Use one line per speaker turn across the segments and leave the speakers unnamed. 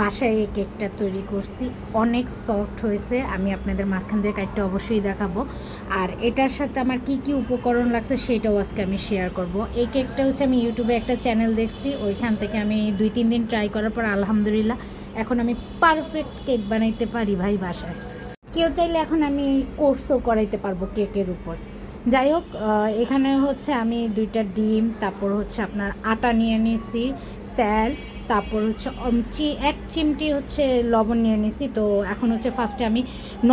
বাসায় এই কেকটা তৈরি করছি। অনেক সফট হয়েছে। আমি আপনাদের মাঝখান দিয়ে কাটটা অবশ্যই দেখাবো। আর এটার সাথে আমার কি কি উপকরণ লাগছে সেটাও আজকে আমি শেয়ার করব। এই কেকটা হচ্ছে আমি ইউটিউবে একটা চ্যানেল দেখছি। ওইখান থেকে আমি দুই, তিন দিন ট্রাই করার পর আলহামদুলিল্লাহ এখন আমি পারফেক্ট কেক বানাইতে পারি ভাই বাসায়। কেউ চাইলে এখন আমি কোর্সও করাইতে পারব কেকের উপর। যাই হোক এখানে হচ্ছে আমি দুইটা ডিম, তারপর হচ্ছে আপনার আটা নিয়ে নিয়েছি তেল তারপর হচ্ছে চি, এক চিমটি হচ্ছে লবণ নিয়ে নিছি। তো এখন হচ্ছে ফার্স্টে আমি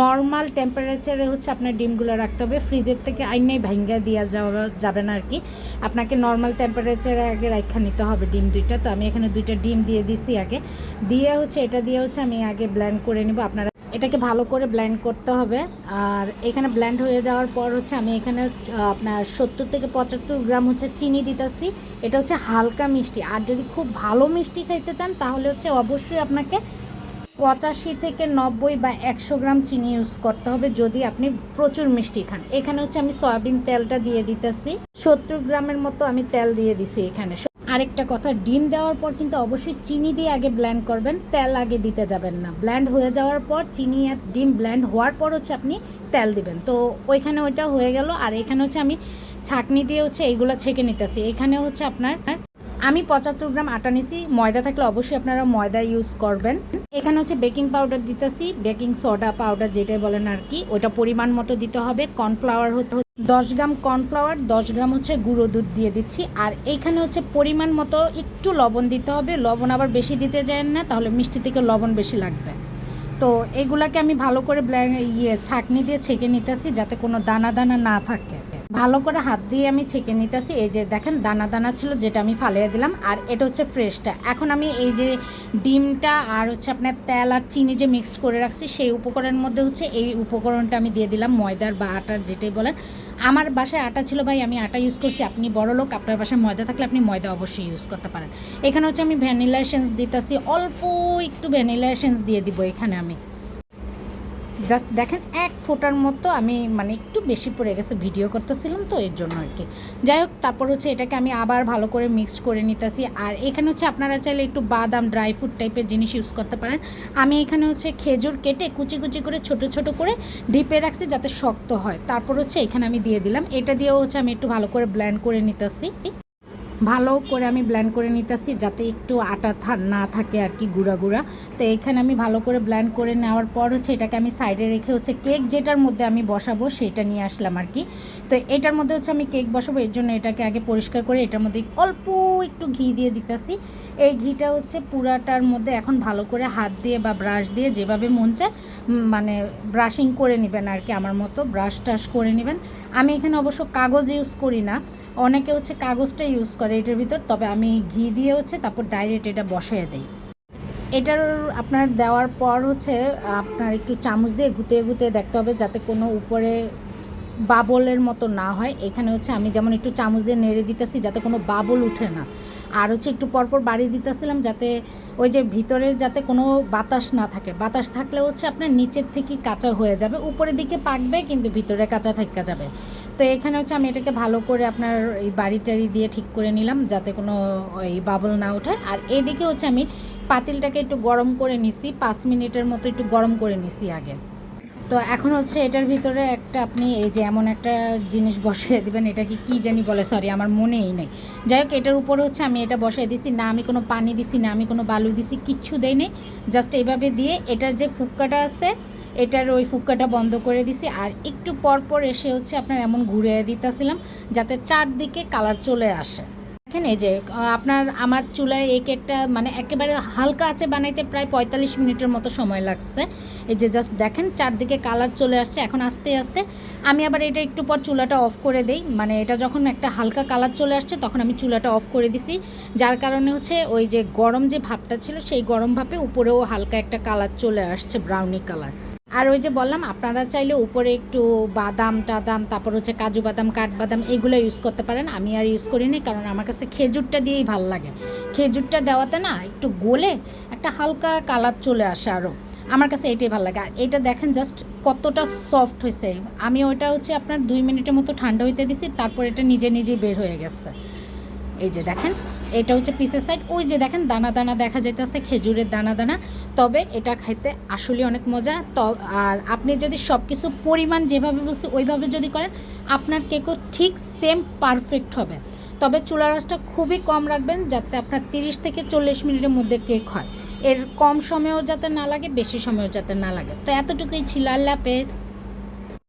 নর্মাল টেম্পারেচারে হচ্ছে আপনার ডিমগুলো রাখতে হবে। ফ্রিজের থেকে আইনাই ভাঙ্গা দেওয়া যাওয়া যাবে না আর কি আপনাকে নর্মাল টেম্পারেচারে আগে রাখা নিতে হবে ডিম দুইটা। তো আমি এখানে দুইটা ডিম দিয়ে দিছি আগে। দিয়ে হচ্ছে, এটা দিয়ে হচ্ছে আমি আগে ব্ল্যান্ড করে নিব। আপনারা এটাকে ভালো করে ব্লেন্ড করতে হবে। আর এখানে ব্লেন্ড হয়ে যাওয়ার পর হচ্ছে আমি এখানে আপনার সত্তর থেকে পঁচাত্তর গ্রাম হচ্ছে চিনি দিতেছি। এটা হচ্ছে হালকা মিষ্টি। আর যদি খুব ভালো মিষ্টি খাইতে চান, তাহলে হচ্ছে অবশ্যই আপনাকে পঁচাশি থেকে নব্বই বা একশো গ্রাম চিনি ইউজ করতে হবে যদি আপনি প্রচুর মিষ্টি খান। এখানে হচ্ছে আমি সয়াবিন তেলটা দিয়ে দিতেছি। সত্তর গ্রামের মতো আমি তেল দিয়ে দিছি এখানে। আরেকটা কথা, ডিম দেওয়ার পর কিন্তু অবশ্যই চিনি দিয়ে আগে ব্ল্যান্ড করবেন, তেল আগে দিতে যাবেন না। ব্ল্যান্ড হয়ে যাওয়ার পর চিনি আর ডিম ব্ল্যান্ড হওয়ার পর হচ্ছে আপনি তেল দিবেন। তো ওইখানে ওইটা হয়ে গেল, আর এখানে হচ্ছে আমি ছাকনি দিয়ে হচ্ছে এইগুলো ছেঁকে নিতেছি। এখানে হচ্ছে আপনার, আমি পঁচাত্তর গ্রাম আটা নিছি, ময়দা থাকলে অবশ্যই আপনারা ময়দা ইউজ করবেন। এখানে হচ্ছে বেকিং পাউডার দিতেছি বেকিং সোডা পাউডার যেটাই বলেন আর কি ওটা পরিমাণ মতো দিতে হবে। কর্নফ্লাওয়ার হতে দশ গ্রাম কর্নফ্লাওয়ার, দশ গ্রাম হচ্ছে গুঁড়ো দুধ দিয়ে দিচ্ছি। আর এইখানে হচ্ছে পরিমাণ মতো একটু লবণ দিতে হবে। লবণ আবার বেশি দিতে যায় না, তাহলে মিষ্টি থেকে লবণ বেশি লাগবে। তো এগুলাকে আমি ভালো করে ইয়ে ছাঁকনি দিয়ে ছেঁকে নিতেছি, যাতে কোনো দানা দানা না থাকে। ভালো করে হাত দিয়ে আমি ছেঁকে নিতেছি। এই যে দেখেন, দানা দানা ছিল যেটা আমি ফালিয়ে দিলাম, আর এটা হচ্ছে ফ্রেশটা। এখন আমি এই যে ডিমটা আর হচ্ছে আপনার তেল আর চিনি যে মিক্সড করে রাখছি, সেই উপকরণের মধ্যে হচ্ছে এই উপকরণটা আমি দিয়ে দিলাম, ময়দার বা আটার যেটাই বলেন। আমার বাসায় আটা ছিল ভাই, আমি আটা ইউজ করছি। আপনি বড় লোক, আপনার বাসায় ময়দা থাকলে আপনি ময়দা অবশ্যই ইউজ করতে পারেন। এখানে হচ্ছে আমি ভ্যানিলা এসেন্স দিতেছি, অল্প একটু ভ্যানিলা এসেন্স দিয়ে দিব এখানে আমি। জাস্ট দেখেন, এক ফোটার মতো আমি মানে একটু বেশি পড়ে গেছে, ভিডিও করতেছিলাম তো এর জন্য আর কি। যাই হোক তারপর হচ্ছে এটাকে আমি আবার ভালো করে মিক্সড করে নিতেছি। আর এখানে হচ্ছে আপনারা চাইলে একটু বাদাম ড্রাই ফ্রুট টাইপের জিনিস ইউজ করতে পারেন। আমি এখানে হচ্ছে খেজুর কেটে কুচি কুচি করে, ছোট ছোট করে ডিপে রাখছি যাতে শক্ত হয়। তারপর হচ্ছে এখানে আমি দিয়ে দিলাম। এটা দিয়েও হচ্ছে আমি একটু ভালো করে ব্ল্যান্ড করে নিতেছি। ভালো করে আমি ব্ল্যান্ড করে নিতেছি, যাতে একটু আটা না থাকে আর কি গুঁড়া গুঁড়া। তো এখানে আমি ভালো করে ব্ল্যান্ড করে নেওয়ার পর হচ্ছে এটাকে আমি সাইডে রেখে হচ্ছে কেক যেটার মধ্যে আমি বসাবো সেটা নিয়ে আসলাম আর কি। তো এটার মধ্যে হচ্ছে আমি কেক বসাবো, এর জন্য এটাকে আগে পরিষ্কার করে এটার মধ্যে অল্প একটু ঘি দিয়ে দিতেছি। এই ঘিটা হচ্ছে পুরাটার মধ্যে এখন ভালো করে হাত দিয়ে বা ব্রাশ দিয়ে যেভাবে মন চায় মানে ব্রাশিং করে নেবেন আর কি আমার মতো ব্রাশ টাশ করে নেবেন। আমি এখানে অবশ্য কাগজ ইউজ করি না, অনেকে হচ্ছে কাগজটা ইউজ করে এটার ভিতর, তবে আমি ঘি দিয়ে হচ্ছে তারপর ডাইরেক্ট এটা বসিয়ে দিই। এটার আপনার দেওয়ার পর হচ্ছে আপনার একটু চামচ দিয়ে গুঁতে গুঁতে দেখতে হবে যাতে কোনো উপরে বাবলের মতো না হয়। এখানে হচ্ছে আমি যেমন একটু চামচ দিয়ে নেড়ে দিতেছি যাতে কোনো বাবল উঠে না। আর হচ্ছে একটু পরপর বাড়ি দিতেছিলাম যাতে ওই যে ভিতরে যাতে কোনো বাতাস না থাকে। বাতাস থাকলে হচ্ছে আপনার নিচের থেকে কাঁচা হয়ে যাবে, উপরের দিকে পাকবে কিন্তু ভিতরে কাঁচা থাকা যাবে। তো এখানে হচ্ছে আমি এটাকে ভালো করে আপনার এই বাড়ি টাড়ি দিয়ে ঠিক করে নিলাম যাতে কোনো ওই বাবল না ওঠে। আর এদিকে হচ্ছে আমি পাতিলটাকে একটু গরম করে নিছি, পাঁচ মিনিটের মতো একটু গরম করে নিছি আগে। তো এখন হচ্ছে এটার ভিতরে একটা আপনি এই যে এমন একটা জিনিস বসিয়ে দেবেন, এটাকে কি জানি বলে সরি আমার মনেই নেই। যাই হোক, এটার উপরে হচ্ছে আমি এটা বসিয়ে দিছি, না আমি কোনো পানি দিছি, না আমি কোনো বালু দিছি, কিচ্ছু দেই নেই। জাস্ট এইভাবে দিয়ে এটার যে ফুক্কাটা আছে, এটার ওই ফুক্কাটা বন্ধ করে দিছি। আর একটু পর পর এসে হচ্ছে আপনার এমন ঘুরে দিতেছিলাম, যাতে চারদিকে কালার চলে আসে। দেখেন এই যে আপনার আমার চুলায় এই কেকটা মানে একেবারে হালকা আছে বানাইতে প্রায় পঁয়তাল্লিশ মিনিটের মতো সময় লাগছে। এই যে জাস্ট দেখেন চারদিকে কালার চলে আসছে, এখন আস্তে আস্তে আমি আবার এটা একটু পর চুলাটা অফ করে দেই। মানে এটা যখন একটা হালকা কালার চলে আসছে, তখন আমি চুলাটা অফ করে দিছি। যার কারণে হচ্ছে ওই যে গরম যে ভাবটা ছিল, সেই গরম ভাপে উপরেও হালকা একটা কালার চলে আসছে ব্রাউনি কালার আর ওই যে বললাম, আপনারা চাইলে উপরে একটু বাদাম টাদাম, তারপর হচ্ছে কাজু বাদাম কাঠবাদাম এগুলো ইউজ করতে পারেন। আমি আর ইউজ করিনি, কারণ আমার কাছে খেজুরটা দিয়েই ভালো লাগে। খেজুরটা দেওয়াতে না একটু গোলে একটা হালকা কালার চলে আসে আরও আমার কাছে এটাই ভালো লাগে। আর এটা দেখেন জাস্ট কতটা সফট হয়েছে আমি ওইটা হচ্ছে আপনার দুই মিনিটের মতো ঠান্ডা হইতে দিছি, তারপর এটা নিজে নিজেই বের হয়ে গেছে। এই যে দেখেন এটা হচ্ছে পিসের সাইড ওই যে দেখেন, দানা দানা দেখা যাইতেছে, খেজুরের দানা দানা। তবে এটা খাইতে আসলে অনেক মজা। ত আর আপনি যদি সব কিছু পরিমাণ যেভাবে বলছি, ওইভাবে যদি করেন, আপনার কেকও ঠিক সেম পারফেক্ট হবে। তবে চুলা রাসটা খুবই কম রাখবেন, যাতে আপনার তিরিশ থেকে চল্লিশ মিনিটের মধ্যে কেক হয়। এর কম সময়ও যাতে না লাগে, বেশি সময়ও যাতে না লাগে। তো এতটুকুই ছিল। আল্লাহ হাফেজ।